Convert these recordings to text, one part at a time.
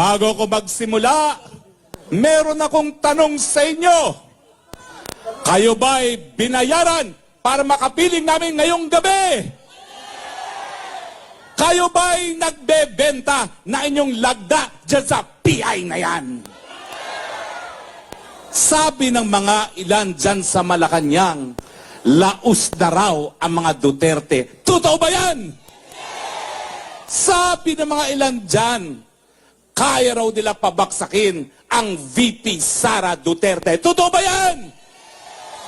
Bago ko magsimula, meron akong tanong sa inyo. Kayo ba'y binayaran para makapiling namin ngayong gabi? Kayo ba'y nagbebenta na inyong lagda dyan sa PI na yan? Sabi ng mga ilan dyan sa Malacanang, laos na raw ang mga Duterte. Totoo ba yan? Sabi ng mga ilan dyan, kaya raw nila pabaksakin ang VP Sara Duterte. Totoo ba yan?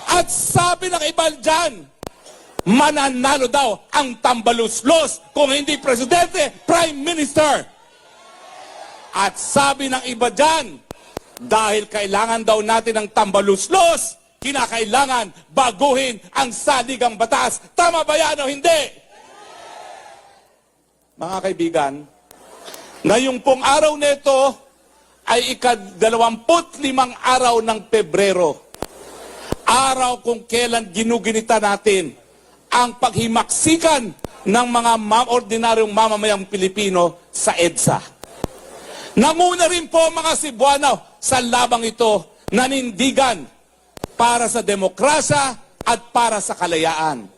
At sabi ng iba dyan, mananalo daw ang tambaluslos kung hindi presidente, prime minister. At sabi ng iba dyan, dahil kailangan daw natin ng tambaluslos, kinakailangan baguhin ang saligang batas. Tama ba yan o hindi? Mga kaibigan, ngayong pong araw nito ay ikadalawamput limang araw ng Pebrero. Araw kung kailan ginuginita natin ang paghimaksikan ng mga ma- ordinaryong mamamayang Pilipino sa EDSA. Namuna rin po mga Cebuano sa labang ito nanindigan para sa demokrasya at para sa kalayaan.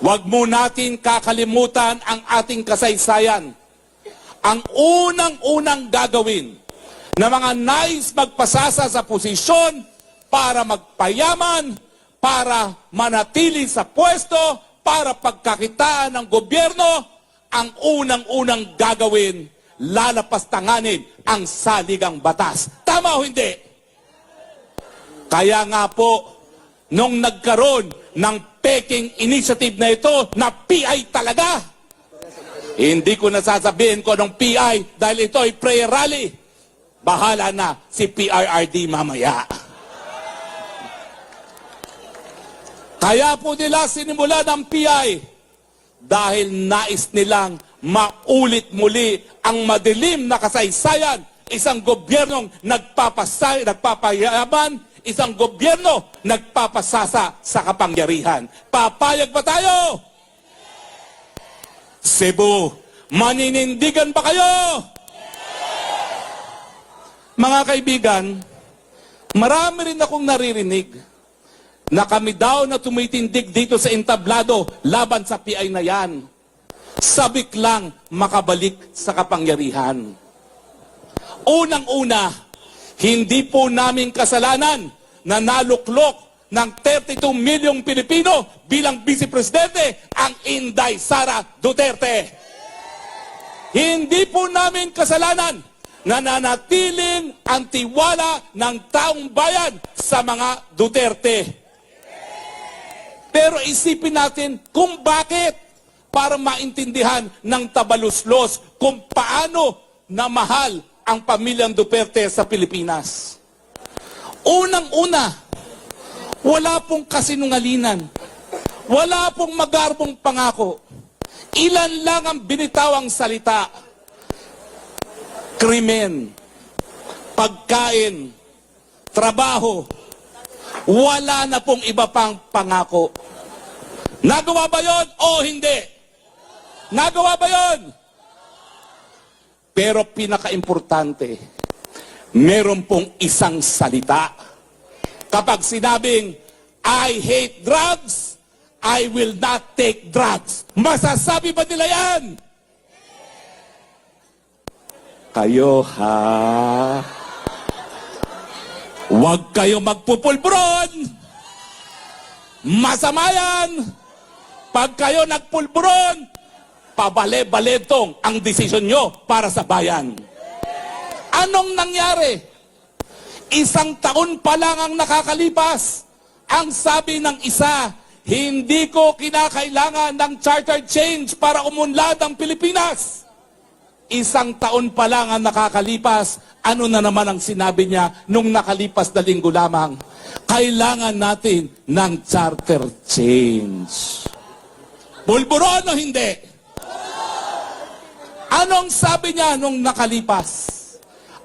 Huwag mo natin kakalimutan ang ating kasaysayan. Ang unang-unang gagawin na mga nais magpasasa sa posisyon para magpayaman, para manatili sa pwesto, para pagkakitaan ng gobyerno, ang unang-unang gagawin, lalapastanganin ang saligang batas. Tama o hindi? Kaya nga po, nung nagkaroon ng peking initiative na ito, na PI talaga, hindi ko nasasabihin ko ng PI dahil ito ay prayer rally. Bahala na si PRRD mamaya. Kaya po nila sinimula ng PI dahil nais nilang maulit muli ang madilim na kasaysayan, isang gobyernong nagpapasay, nagpapayaman, isang gobyerno nagpapasasa sa kapangyarihan. Papayag ba tayo? Cebu, maninindigan ba kayo? Mga kaibigan, marami rin akong naririnig na kami daw na tumitindig dito sa entablado laban sa PI na yan. Sabik lang makabalik sa kapangyarihan. Unang-una, hindi po namin kasalanan na naluklok ng 32 milyong Pilipino bilang Vice Presidente ang Inday Sara Duterte. Hindi po namin kasalanan na nanatiling ang tiwala ng taong bayan sa mga Duterte. Pero isipin natin kung bakit para maintindihan ng tabaluslos kung paano na mahal ang pamilyang Duterte sa Pilipinas. Unang-una, wala pong kasinungalinan. Wala pong magarbong pangako. Ilan lang ang binitawang salita. Krimen, pagkain, trabaho, wala na pong iba pang pangako. Nagawa ba yon o hindi? Nagawa ba yon? Pero pinaka-importante, meron pong isang salita. Kapag sinabing, I hate drugs, I will not take drugs. Masasabi ba nila yan? Kayo ha? Huwag kayo magpupulburon. Masama yan. Pag kayo nagpulburon, pabale-baletong ang desisyon nyo para sa bayan. Anong nangyari? Isang taon pa lang ang nakakalipas. Ang sabi ng isa, hindi ko kinakailangan ng charter change para umunlad ang Pilipinas. Isang taon pa lang ang nakakalipas, ano na naman ang sinabi niya nung nakalipas na linggo lamang? Kailangan natin ng charter change. Bulburon o hindi? Anong sabi niya nung nakalipas?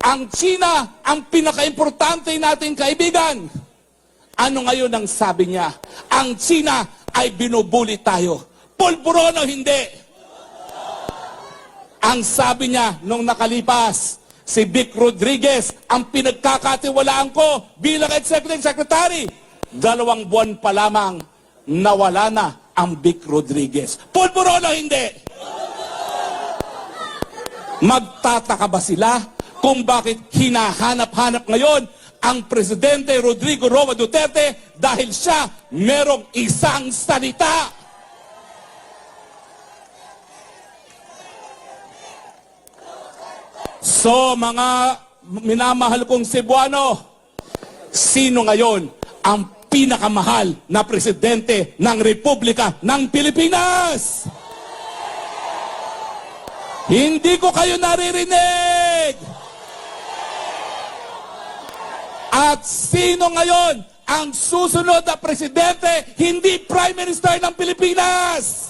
Ang China, ang pinaka-importante nating kaibigan. Ano ngayon ang sabi niya? Ang China ay binubuli tayo. Pulburon o hindi? Ang sabi niya nung nakalipas, si Vic Rodriguez ang pinagkakatiwalaan ko bilang executive secretary. Dalawang buwan pa lamang nawala na ang Vic Rodriguez. Pulburon o hindi? Magtataka ba sila kung bakit hinahanap-hanap ngayon ang Presidente Rodrigo Roa Duterte dahil siya merong isang salita? So mga minamahal kong Cebuano, sino ngayon ang pinakamahal na presidente ng Republika ng Pilipinas? Hindi ko kayo naririnig! At sino ngayon ang susunod na presidente, hindi Prime Minister ng Pilipinas?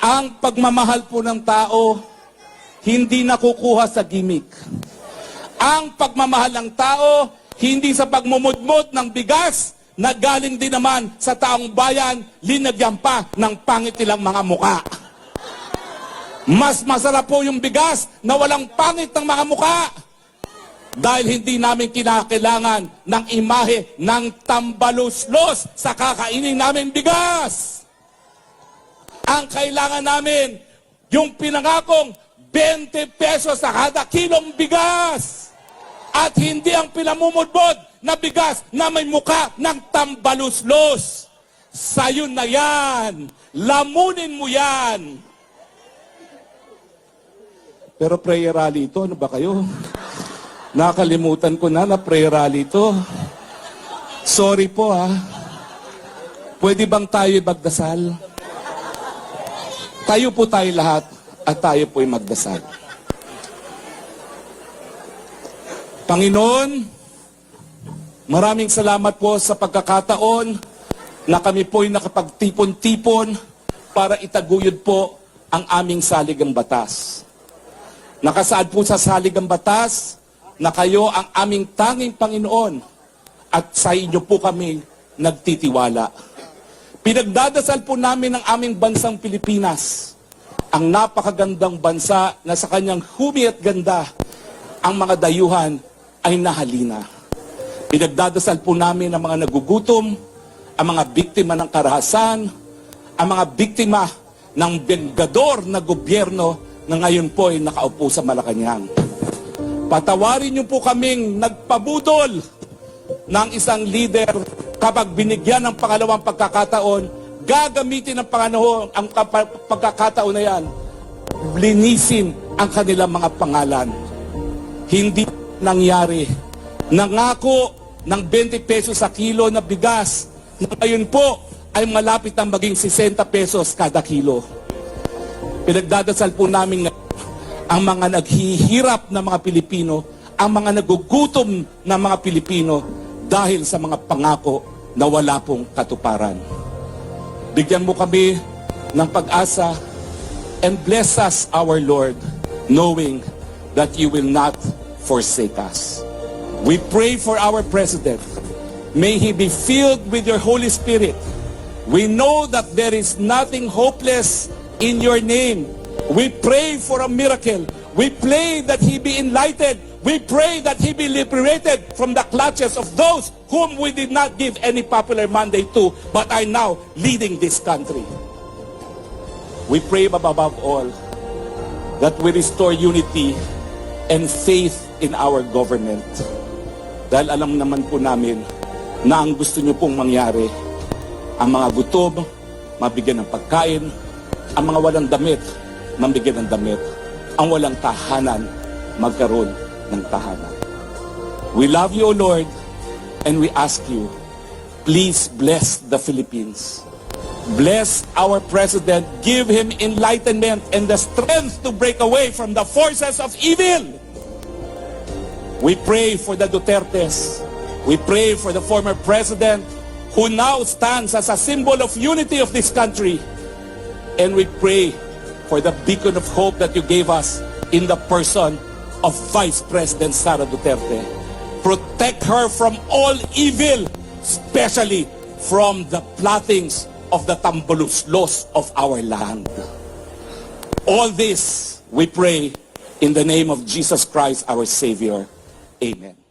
Ang pagmamahal po ng tao, hindi nakukuha sa gimmick. Ang pagmamahal ng tao, hindi sa pagmumudmod ng bigas na galing din naman sa taong bayan, linagyan pa ng pangit nilang mga muka. Mas masarap po yung bigas na walang pangit ng mga muka. Dahil hindi namin kinakailangan ng imahe ng tambaluslos sa kakainin namin bigas. Ang kailangan namin, yung pinangakong 20 pesos sa kada kilong bigas. At hindi ang pinamumudbod na bigas na may muka ng tambaluslos. Sayo na yan. Lamunin mo yan. Pero prayer rally ito, ano ba kayo? Nakalimutan ko na na prayer rally ito. Sorry po ha. Pwede bang tayo magdasal? Tayo po tayo lahat at tayo po'y magdasal. Panginoon, maraming salamat po sa pagkakataon na kami po'y nakapagtipon-tipon para itaguyod po ang aming saligang batas. Nakasaad po sa saligang batas na kayo ang aming tanging Panginoon at sa inyo po kami nagtitiwala. Pinagdadasal po namin ang aming bansang Pilipinas, ang napakagandang bansa na sa kanyang humi at ganda, ang mga dayuhan ay nahalina. Pinagdadasal po namin ang mga nagugutom, ang mga biktima ng karahasan, ang mga biktima ng benggador na gobyerno na ngayon po ay nakaupo sa Malacanang. Patawarin niyo po kaming nagpabudol ng isang leader kapag binigyan ng pangalawang pagkakataon, gagamitin ng panganahon ang pagkakataon na yan, linisin ang kanilang mga pangalan. Hindi nangyari. Nangako ng 20 pesos sa kilo na bigas na ngayon po ay malapit ang maging 60 pesos kada kilo. Pinagdadasal po namin ang mga naghihirap na mga Pilipino, ang mga nagugutom na mga Pilipino dahil sa mga pangako na wala pong katuparan. Bigyan mo kami ng pag-asa and bless us, our Lord, knowing that you will not forsake us. We pray for our President. May he be filled with your Holy Spirit. We know that there is nothing hopeless in your name. We pray for a miracle. We pray that he be enlightened. We pray that he be liberated from the clutches of those whom we did not give any popular mandate to, but are now leading this country. We pray above all that we restore unity and faith in our government. Dahil alam naman po namin na ang gusto niyo pong mangyari, ang mga gutom, mabigyan ng pagkain, ang mga walang damit, mabigyan ng damit, ang walang tahanan, magkaroon ng tahanan. We love you, O Lord, and we ask you, please bless the Philippines. Bless our president. Give him enlightenment and the strength to break away from the forces of evil. We pray for the Dutertes. We pray for the former president who now stands as a symbol of unity of this country. And we pray for the beacon of hope that you gave us in the person of Vice President Sara Duterte. Protect her from all evil, especially from the plottings of the Tambalus, loss of our land. All this we pray in the name of Jesus Christ, our Savior. Amen.